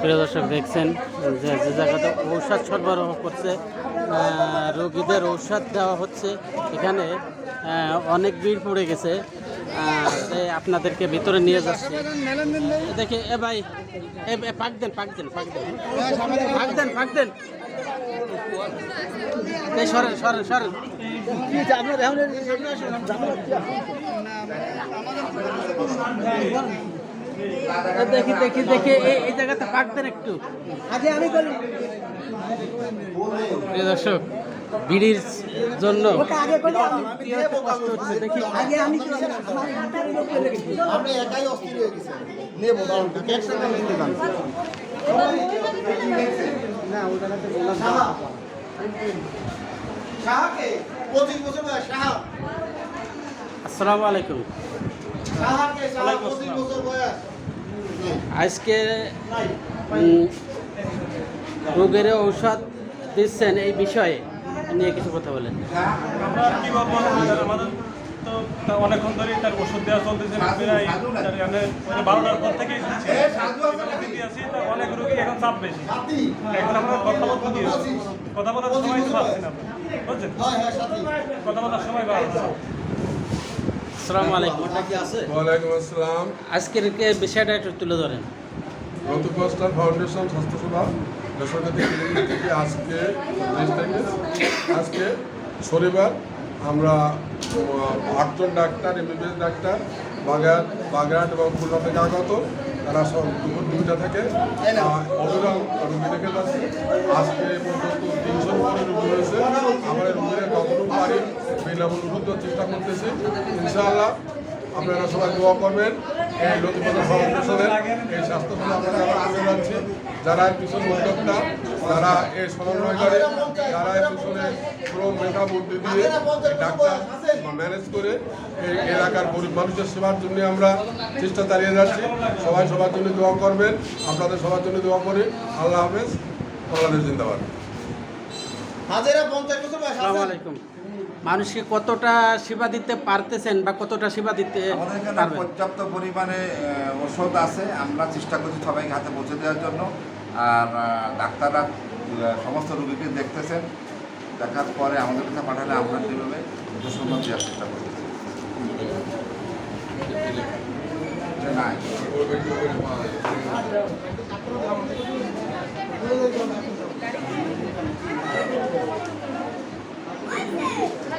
প্রিয় দর্শক দেখছেন যে যে জায়গাতে ঔষধ সরবরাহ করছে রোগীদের ঔষধ দেওয়া হচ্ছে। এখানে অনেক ভিড় পড়ে গেছে। আপনাদেরকে ভিতরে নিয়ে যাচ্ছে। দেখে এ ভাই পাক দেন পাক দেন পাক দেন। পাক দেন পাক দেন। সরেন সরেন সরেন। এ, দেখি দেখি দেখি এই এই জায়গাতে পাক দেন একটু। আগে আমি করি প্রিয় দর্শক বিড়ির জন্য দেখি। আমি একাই অস্থির হয়ে নেব পঁচিশ বছর আসসালামু আলাইকুম। পঁচিশ বছর বয়স। আজকে রোগের ঔষধ দিচ্ছেন এই বিষয়ে নিয়ে কিছু কথা বলেন। আমরা কি বলব আমাদের তো অনেকক্ষণ ধরে তার ওষুধ দেওয়া চলতেছে প্রায় বারোটার পর থেকেই তা অনেক রোগী এখন চাপ বেশি এখন আমরা কথা বলতে দিয়েছি কথা বলার সময় তো পাচ্ছি না বুঝছেন হয় হ্যাঁ সাথী কথা বলার সময় পাচ্ছি। আসসালামু আলাইকুম। ওয়ালাইকুম আসসালাম। আজকের কে বিষয়টা একটু তুলে ধরেন। রতুপাস্টার ফাউন্ডেশন স্বাস্থ্যসেবা বেসরকারি ক্লিনিক থেকে আজকে আজকে শনিবার আমরা আটজন ডাক্তার এমবিবিএস ডাক্তার বাগান বাগান এবং খুলনা থেকে আগত। তারা সব দুপুর দুইটা থেকে অবিরাম রুগী দেখে আজকে এ পর্যন্ত তিনশো উপরে রুগী হয়েছে আমরা রুগীরা যতটুকু পারি ওষুধ দেওয়ার চেষ্টা করতেছি। ইনশাআল্লাহ আপনারা সবাই দোয়া করবেন। এই লতিপদ ফাউন্ডেশনের এই স্বাস্থ্যসেবা আবার করে যাচ্ছি যারা পিছনে উদ্যোক্তা যারা এই সমন্বয়কারী যারা এর পিছনে পুরো মেধা বুদ্ধি দিয়ে ডাক্তার ম্যানেজ করে এই এলাকার গরিব মানুষের সেবার জন্য আমরা চেষ্টা চালিয়ে যাচ্ছি। সবাই সবার জন্য দোয়া করবেন। আপনাদের সবার জন্য দোয়া করি। আল্লাহ হাফেজ। বাংলাদেশ জিন্দাবাদ। হাজারা পঞ্চাশ বছর আসসালামু আলাইকুম। মানুষকে কতটা সেবা দিতে পারতেছেন বা কতটা সেবা দিতে আমাদের এখানে পর্যাপ্ত পরিমাণে ওষুধ আছে। আমরা চেষ্টা করছি সবাইকে হাতে পৌঁছে দেওয়ার জন্য। আর ডাক্তাররা সমস্ত রোগীকে দেখতেছেন। দেখার পরে আমাদের কাছে পাঠালে আমরা যেভাবে যথাসম্ভব দেওয়ার চেষ্টা করতেছি নাই।